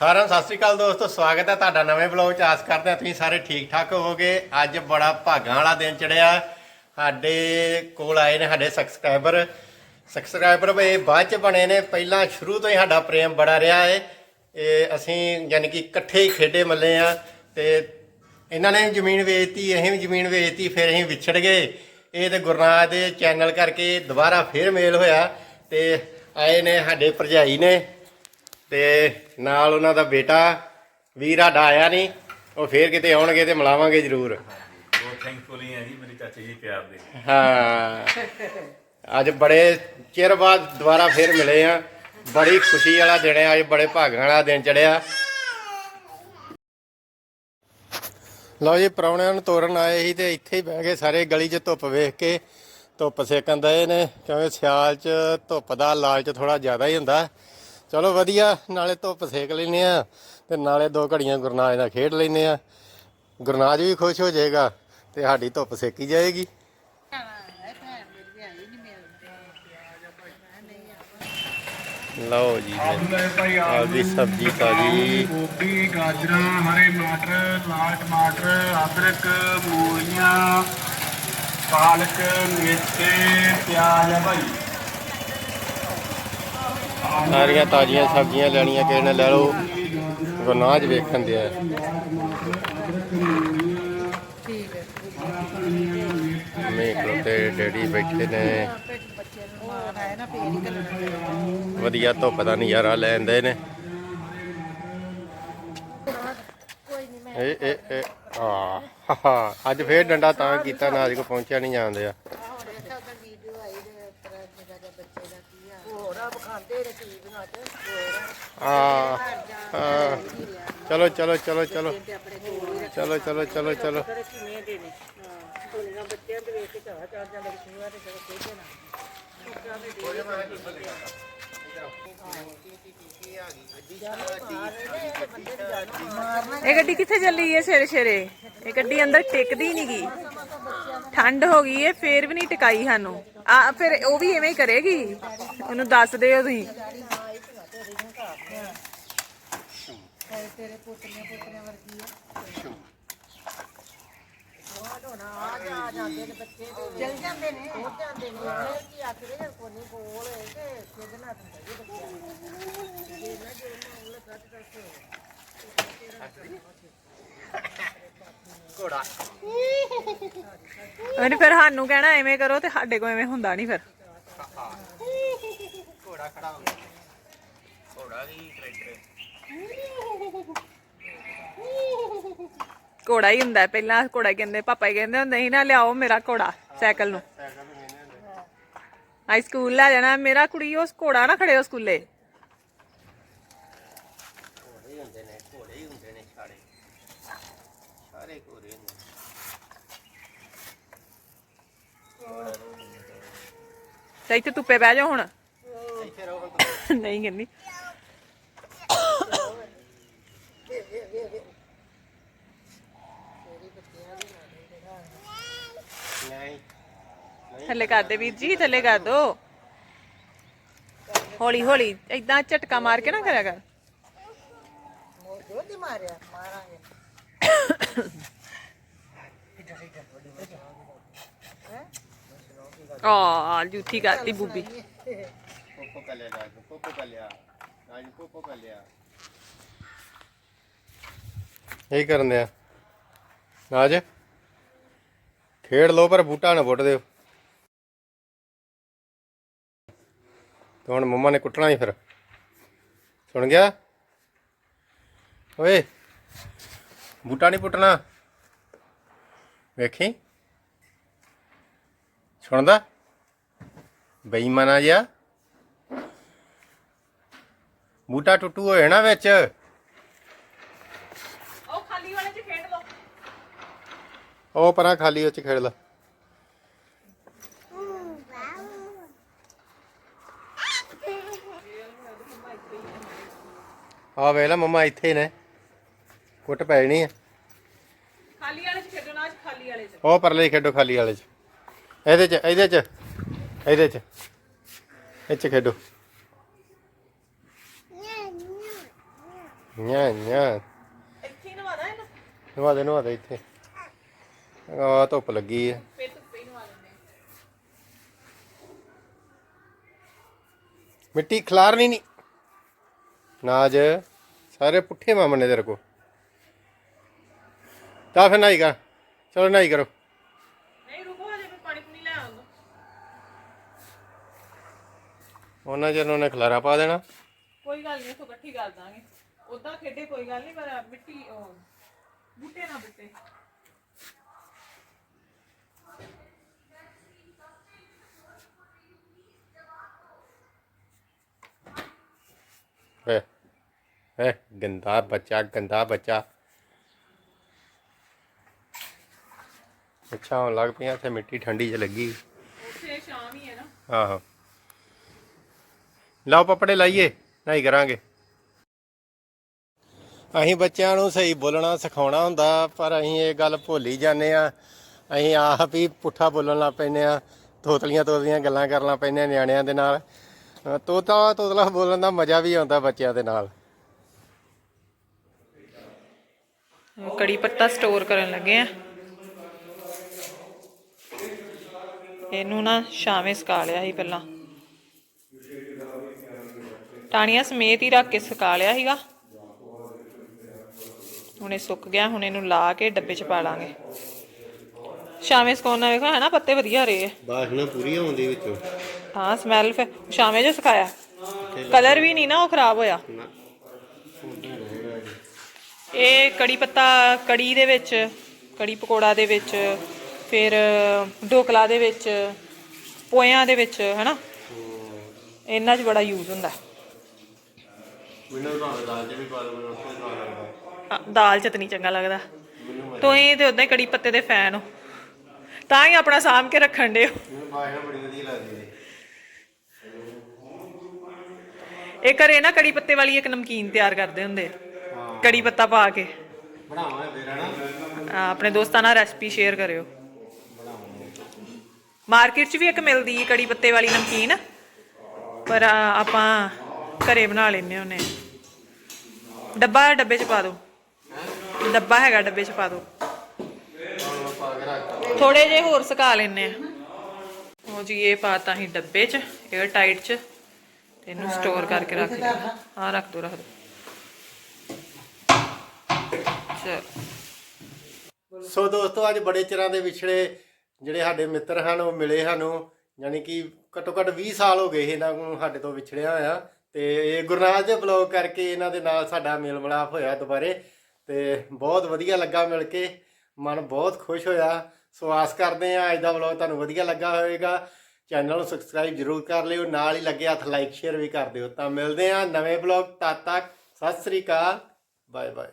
ਸਾਰਿਆਂ ਨੂੰ ਸਤਿ ਸ੍ਰੀ ਅਕਾਲ ਦੋਸਤੋ, ਸਵਾਗਤ ਹੈ ਤੁਹਾਡਾ ਨਵੇਂ ਬਲੌਗ ਚ। ਆਸ ਕਰਦੇ ਹਾਂ ਤੁਸੀਂ ਸਾਰੇ ਠੀਕ ਠਾਕ ਹੋਵੋਗੇ। ਅੱਜ ਬੜਾ ਭਾਗਾਂ ਵਾਲਾ ਦਿਨ ਚੜਿਆ। ਸਾਡੇ ਕੋਲ ਆਏ ਨੇ ਸਾਡੇ ਸਬਸਕ੍ਰਾਈਬਰ ਸਬਸਕ੍ਰਾਈਬਰ ਇਹ ਬਾਅਦ ਚ ਬਣੇ ਨੇ। ਪਹਿਲਾਂ ਸ਼ੁਰੂ ਤੋਂ ਹੀ ਸਾਡਾ ਪ੍ਰੇਮ ਬੜਾ ਰਿਹਾ ਹੈ ਇਹ ਅਸੀਂ ਯਾਨੀ ਕਿ ਇਕੱਠੇ ਹੀ ਖੇਡੇ ਮੱਲੇ ਆ। ਤੇ ਇਹਨਾਂ ਨੇ ਵੀ ਜ਼ਮੀਨ ਵੇਚਤੀ, ਅਸੀਂ ਵੀ ਜ਼ਮੀਨ ਵੇਚਤੀ, ਫਿਰ ਅਸੀਂ ਵਿਛੜ ਗਏ। ਇਹ ਤੇ ਗੁਰਨਾਜ ਦੇ ਚੈਨਲ ਕਰਕੇ ਦੁਬਾਰਾ ਫੇਰ ਮੇਲ ਹੋਇਆ। ਤੇ ਆਏ ਨੇ ਸਾਡੇ ਭਰਜਾਈ ਨੇ। ਤੇ ਨਾਲ ਉਹਨਾਂ ਦਾ ਬੇਟਾ ਵੀਰ ਸਾਡਾ ਆਇਆ ਨਹੀਂ ਉਹ ਫੇਰ ਕਿਤੇ ਆਉਣਗੇ ਤੇ ਮਿਲਾਵਾਂਗੇ ਜ਼ਰੂਰ। ਬਹੁਤ ਥੈਂਕਫੁਲ ਹੀ ਜੀ ਮੇਰੇ ਚਾਚੇ ਜੀ ਪਿਆਰ ਦੇ। ਹਾਂ। ਅੱਜ ਬੜੇ ਚਿਰ ਬਾਅਦ ਦੁਬਾਰਾ ਫੇਰ ਮਿਲੇ ਆ। ਬੜੀ ਖੁਸ਼ੀ ਵਾਲਾ ਦਿਨ ਹੈ ਅੱਜ ਬੜੇ ਭਾਗਾਂ ਵਾਲਾ ਦਿਨ ਚੜਿਆ। ਲਓ ਜੀ ਪ੍ਰਾਹੁਣਿਆਂ ਨੂੰ ਤੋਰਨ ਆਏ ਸੀ ਤੇ ਇੱਥੇ ਹੀ ਬਹਿ ਗਏ ਸਾਰੇ ਗਲੀ 'ਚ ਧੁੱਪ ਵੇਖ ਕੇ। ਧੁੱਪ ਸੇਕਣ ਦਏ ਨੇ ਕਿਉਂਕਿ ਸਿਆਲ 'ਚ ਧੁੱਪ ਦਾ ਲਾਲਚ ਥੋੜਾ ਜ਼ਿਆਦਾ ਹੀ ਹੁੰਦਾ। ਚਲੋ ਵਧੀਆ ਨਾਲੇ ਧੁੱਪ ਸੇਕ ਲੈਨੇ ਆ ਤੇ ਨਾਲੇ ਦੋ ਘੜੀਆਂ ਗੁਰਨਾਜ ਨਾਲ ਖੇਡ ਲੈਨੇ ਆ ਗੁਰਨਾਜ ਵੀ ਖੁਸ਼ ਹੋ ਜਾਏਗਾ ਤੇ ਸਾਡੀ ਧੁੱਪ ਸੇਕੀ ਜਾਏਗੀ। ਲਓ ਜੀ ਆਪਦੀ ਸਬਜ਼ੀ ਤਾਜੀ। ਗੋਭੀ ਗਾਜਰਾਂ ਹਰੇ ਮਟਰ ਲਾਲ ਟਮਾਟਰ ਅਦਰਕ ਮੂਲੀਆਂ ਪਾਲਕ ਮੇਥੇ ਪਿਆਜ਼ ਆ ਭਾਈ। ਸਾਰੀਆਂ ਤਾਜ਼ੀਆਂ ਸਬਜ਼ੀਆਂ ਲੈਣੀਆਂ, ਕਿਸੇ ਨੇ ਲੈ ਲਓ। ਗੁਰਨਾਜ ਵੇਖਣ ਦਿਆ। ਮੇ ਕੋਤੇ ਡੈਡੀ ਬੈਠੇ ਨੇ। ਵਧੀਆ ਧੁੱਪ ਦਾ ਨਜ਼ਾਰਾ ਲੈਂਦੇ ਨੇ। ਇਹ ਇਹ ਆ ਅੱਜ ਫੇਰ ਡੰਡਾ ਤਾਂ ਕੀਤਾ, ਨਾ ਅੱਜ ਕੋ ਪਹੁੰਚਿਆ ਨਹੀਂ ਜਾਂਦੇ ਆ ਆ ਆ ਚਲੋ ਚਲੋ ਚਲੋ ਚਲੋ ਚਲੋ ਚਲੋ ਚਲੋ ਚਲੋ। ਇਹ ਗੱਡੀ ਕਿੱਥੇ ਚੱਲੀ ਹੈ ਸਵੇਰੇ ਸਵੇਰੇ? ਇਹ ਗੱਡੀ ਅੰਦਰ ਟਿਕਦੀ ਨਹੀਂ ਗਈ ਠੰਡ ਹੋ ਗਈ ਹੈ, ਫੇਰ ਵੀ ਨਹੀਂ ਟਿਕਾਈ ਸਾਨੂੰ। ਆ, ਫਿਰ ਉਹ ਵੀ ਐਵੇਂ ਹੀ ਕਰੇਗੀ? ਉਹਨੂੰ ਦੱਸ ਦਿਓ ਤੁਸੀਂ। ਫਿਰ ਸਾਨੂੰ ਕਹਿਣਾ, ਐਵੇਂ ਕਰੋ ਤੇ ਸਾਡੇ ਕੋਲ ਐਵੇਂ ਹੁੰਦਾ ਨਹੀਂ ਫਿਰ। ਘੋੜਾ ਖੜਾ ਹੋ ਗਿਆ। ਘੋੜਾ ਟਰੈਕਟਰ ਘੋੜਾ ਹੀ ਹੁੰਦਾ। ਪਹਿਲਾਂ ਘੋੜਾ ਕਹਿੰਦੇ ਪਾਪਾ ਹੀ ਕਹਿੰਦੇ ਹੁੰਦੇ ਸੀ ਨਾ ਲਿਆਓ ਮੇਰਾ ਘੋੜਾ ਸਾਈਕਲ ਨੂੰ ਆਈ ਸਕੂਲ ਲੈ ਜਾਣਾ ਮੇਰਾ ਕੁੜੀ ਉਸ ਘੋੜਾ ਨਾ ਖੜੇ ਹੋ ਸਕੂਲੇ ਘੋੜੇ ਹੀ ਹੁੰਦੇ ਨੇ ਘੋੜੇ ਹੀ ਹੁੰਦੇ ਨੇ ਸਾਰੇ ਸਾਰੇ ਘੋੜੇ ਹੁੰਦੇ ਤੇ ਇੱਥੇ ਧੁੱਪੇ ਬਹਿ ਜਾਓ ਹੁਣ। ਨਹੀਂ ਕਹਿੰਦੀ ਨਹੀਂ ਥੱਲੇ ਕਰ ਦੇ ਵੀਰ ਜੀ, ਥੱਲੇ ਕਰ ਦੋ। ਹੌਲੀ ਹੌਲੀ, ਏਦਾਂ ਝਟਕਾ ਮਾਰ ਕੇ ਨਾ ਕਰਿਆ ਕਰ। ਆ ਜੂਠੀ ਕਰਤੀ ਬੂਬੀ। ਕੋਕੋ ਕਰ ਲਿਆ ਕੋਕੋ ਕਰ ਲਿਆ ਕੋਕੋ ਕਰ ਇਹ ਕਰਨ ਦਿਆ ਰਾਜ ਖੇਡ ਲੋ ਪਰ ਬੂਟਾ ਨਾ ਪੁੱਟ ਦਿਓ। ਤੇ ਹੁਣ ਮੰਮਾ ਨੇ ਕੁੱਟਣਾ ਹੀ ਫਿਰ। ਸੁਣ ਗਿਆ? ਓਏ ਬੂਟਾ ਨਹੀਂ ਪੁੱਟਣਾ। ਵੇਖੀ? ਸੁਣਦਾ? ਬੇਈਮਾਨਾ ਜਿਹਾ। ਬੂਟਾ ਟੁੱਟੂ ਹੋਏ ਨਾ ਵਿੱਚ। ਉਹ ਖਾਲੀ ਵਾਲੇ ਚ ਖੇਡ ਲੋ ਉਹ ਪਰਾਂ ਖਾਲੀ ਉਹ ਚ ਖੇਡ ਲਾ। ਆ ਵੇਲਾ ਮੰਮਾ ਇੱਥੇ ਨੇ। ਕੁੱਟ ਪੈ ਜਾਣੀ ਆ। ਖਾਲੀ ਵਾਲੇ ਚ ਖੇਡੋ ਨਾ ਅੱਜ ਖਾਲੀ ਵਾਲੇ ਚ। ਉਹ ਪਰਲੇ ਹੀ ਖੇਡੋ ਖਾਲੀ ਵਾਲੇ ਚ। ਇਹਦੇ ਚ ਇਹਦੇ ਚ ਇਹਦੇ ਚ। ਇਹ ਚ ਖੇਡੋ। ਨਿਆ ਨਿਆ ਇੱਥੇ ਨਵਾਦਾ ਇਹਨੂੰ। ਨਵਾ ਦੇ ਨਵਾ ਦੇ ਇੱਥੇ। ਆ ਧੁੱਪ ਲੱਗੀ ਹੈ ਫਿਰ ਧੁੱਪੇ ਹੀ ਨਵਾ ਲੈਂਦੇ ਮਿੱਟੀ ਖਲਾਰਨੀ ਨਹੀਂ ਨਾਜ ਸਾਰੇ ਪੁੱਠੇ ਮਾਮੇ ਨੇ ਤੇਰੇ ਕੋ ਤਾਂ ਫਿਰ ਨਹੀਂ ਕਰ। ਚਲੋ ਨਹੀਂ ਕਰੋ। ਨਹੀਂ ਰੁਕੋ ਹਜੇ ਮੈਂ ਪਾਣੀ ਪੁਣੀ ਲੈ ਆਉਂਗਾ ਉਹਨਾਂ ਚਿਰ ਉਹਨੇ ਖਲਾਰਾ ਪਾ ਦੇਣਾ। ਕੋਈ ਗੱਲ ਨਹੀਂ ਇਥੋਂ ਇਕੱਠੀ ਕਰ ਦਾਂਗੇ। ਉਦਾਂ ਖੇਡੇ ਕੋਈ ਗੱਲ ਨਹੀਂ ਪਰ ਮਿੱਟੀ ਉਹ ਬੂਟੇ ਨਾ ਬੂਟੇ। ਵੇ ਵੇ ਗੰਦਾ ਬੱਚਾ ਗੰਦਾ ਬੱਚਾ। ਅੱਛਾ ਹੁਣ ਲੱਗ ਪਿਆ ਤੇ ਮਿੱਟੀ ਠੰਡੀ ਚ ਲੱਗੀ। ਉੱਥੇ ਸ਼ਾਮ ਹੀ ਹੈ ਨਾ। ਆਹੋ। ਲਓ ਪਪੜੇ ਲਾਈਏ ਨਹੀਂ ਕਰਾਂਗੇ। ਅਸੀਂ ਬੱਚਿਆਂ ਨੂੰ ਸਹੀ ਬੋਲਣਾ ਸਿਖਾਉਣਾ ਹੁੰਦਾ ਪਰ ਅਸੀਂ ਇਹ ਗੱਲ ਭੁੱਲ ਹੀ ਜਾਂਦੇ ਆ ਅਸੀਂ ਆਪ ਹੀ ਪੁੱਠਾ ਬੋਲਣ ਲੱਗ ਪੈਂਦੇ ਆ ਤੋਤਲੀਆਂ ਤੋਤਲੀਆਂ ਗੱਲਾਂ ਕਰਨ ਲੱਗ ਪੈਂਦੇ ਆ ਨਿਆਣਿਆਂ ਦੇ ਨਾਲ। ਤੋਤਾ ਤੋਤਲਾ ਬੋਲਣ ਦਾ ਮਜ਼ਾ ਵੀ ਆਉਂਦਾ ਬੱਚਿਆਂ ਦੇ ਨਾਲ। ਕੜੀ ਪੱਤਾ ਸਟੋਰ ਕਰਨ ਲੱਗੇ ਆ। ਇਹਨੂੰ ਨਾ ਸ਼ਾਮੇ ਸੁਕਾ ਲਿਆ ਸੀ ਪਹਿਲਾਂ। ਟਾਣੀਆਂ ਸਮੇਤ ਹੀ ਰੱਖ ਕੇ ਸੁਕਾ ਲਿਆ ਸੀਗਾ। ਹੁਣ ਇਹ ਸੁੱਕ ਗਿਆ ਹੁਣ ਇਹਨੂੰ ਲਾ ਕੇ ਡੱਬੇ 'ਚ ਪਾ ਲਾਂਗੇ। ਸ਼ਾਮੇ ਸੁਕਾਉਣ ਵੇਖੋ ਹੈ ਨਾ ਪੱਤੇ ਵਧੀਆ ਰਹੇ ਆ। ਬਾਸ਼ਨਾ ਪੂਰੀ ਹੁੰਦੀ ਵਿੱਚੋਂ। ਹਾਂ ਸਮੈਲ ਫਿਰ। ਸ਼ਾਮੇ ਜੋ ਸੁਕਾਇਆ। ਕਲਰ ਵੀ ਨਹੀਂ ਨਾ ਉਹ ਖਰਾਬ ਹੋਇਆ। ਇਹ ਕੜੀ ਪੱਤਾ ਕੜੀ ਦੇ ਵਿੱਚ ਕੜੀ ਪਕੌੜਾ ਦੇ ਵਿੱਚ ਫਿਰ ਢੋਕਲਾ ਦੇ ਵਿੱਚ ਪੋਇਆਂ ਦੇ ਵਿੱਚ ਹਨਾ? ਇਹਨਾਂ 'ਚ ਬੜਾ ਯੂਜ਼ ਹੁੰਦਾ। ਮੈਨੂੰ ਭਾਵੇਂ ਦਾਲ ਚ ਵੀ ਪਾ ਲਓ ਮੈਨੂੰ ਉੱਥੇ ਸਵਾਦ ਲੱਗਦਾ। ਦਾਲ ਚਟਨੀ ਚੰਗਾ ਲੱਗਦਾ। ਤੁਸੀਂ ਤੇ ਉਦਾਂ ਹੀ ਕੜੀ ਪੱਤੇ ਦੇ ਫੈਨ ਹੋ। ਤਾਂ ਹੀ ਆਪਣਾ ਸਾਂਭ ਕੇ ਰੱਖਣ ਦੇ ਹੈ। ਇਹ ਘਰੇ ਨਾ ਕੜੀ ਪੱਤੇ ਵਾਲੀ ਇੱਕ ਨਮਕੀਨ ਤਿਆਰ ਕਰਦੇ ਹੁੰਦੇ ਆ। ਕੜੀ ਪੱਤਾ ਪਾ ਕੇ। ਬਣਾਵਾਂਗੇ ਫੇਰ ਹਨਾ ਆ, ਆਪਣੇ ਦੋਸਤਾਂ ਨਾਲ ਰੈਸਪੀ ਸ਼ੇਅਰ ਕਰਿਓ। ਮਾਰਕੀਟ 'ਚ ਵੀ ਇੱਕ ਮਿਲਦੀ ਹੈ ਕੜੀ ਪੱਤੇ ਵਾਲੀ ਨਮਕੀਨ। ਪਰ ਆ, ਆਪਾਂ ਘਰੇ ਬਣਾ ਲੈਨੇ ਹੁੰਨੇ ਆ। ਡੱਬਾ ਡੱਬੇ 'ਚ ਪਾ ਦਿਓ ਡੱਬਾ ਹੈਗਾ ਡੱਬੇ 'ਚ ਪਾ ਦਿਓ ਥੋੜੇ ਜੇ ਹੋਰ ਸੁਕਾ ਲੈਨੇ ਆ ਉਹ ਜੀ ਇਹ ਪਾਤਾ ਹੀ ਡੱਬੇ 'ਚ 에ਅਰ ਟਾਈਟ 'ਚ। ਤੇ ਇਹਨੂੰ ਸਟੋਰ ਕਰਕੇ ਰੱਖ ਦਿਓ ਹਾਂ ਰੱਖ ਦਿਓ ਰੱਖ ਦਿਓ ਚਲ ਸੋ ਦੋਸਤੋ, ਅੱਜ ਬੜੇ ਚਿਰਾਂ ਦੇ ਵਿਛੜੇ ਜਿਹੜੇ ਸਾਡੇ ਮਿੱਤਰ ਹਨ, ਉਹ ਮਿਲੇ ਸਾਨੂੰ ਯਾਨੀ ਕਿ ਘੱਟੋ ਘੱਟ 20 ਸਾਲ ਹੋ ਗਏ ਇਹਨਾਂ ਨੂੰ ਸਾਡੇ ਤੋਂ ਵਿਛੜਿਆ ਹੋਇਆ। ਤੇ ਇਹ ਗੁਰਨਾਜ ਦੇ ਬਲੌਗ ਕਰਕੇ ਇਹਨਾਂ ਦੇ ਨਾਲ ਸਾਡਾ ਮੇਲ ਮਿਲਾਪ ਹੋਇਆ ਦੁਬਾਰੇ। ਤੇ ਬਹੁਤ ਵਧੀਆ ਲੱਗਾ ਮਿਲ ਕੇ। ਮਨ ਬਹੁਤ ਖੁਸ਼ ਹੋਇਆ। ਸੋ ਆਸ ਕਰਦੇ ਹਾਂ ਅੱਜ ਦਾ ਵਲੌਗ ਤੁਹਾਨੂੰ ਵਧੀਆ ਲੱਗਾ ਹੋਵੇਗਾ। ਚੈਨਲ ਨੂੰ ਸਬਸਕ੍ਰਾਈਬ ਜਰੂਰ ਕਰ ਲਿਓ। ਨਾਲ ਹੀ ਲੱਗੇ ਹੱਥ ਲਾਈਕ, ਸ਼ੇਅਰ ਵੀ ਕਰ ਦਿਓ। ਤਾਂ ਮਿਲਦੇ ਹਾਂ ਨਵੇਂ ਵਲੌਗ ਤਦ ਤੱਕ ਸਤਿ ਸ੍ਰੀ ਅਕਾਲ। Bye bye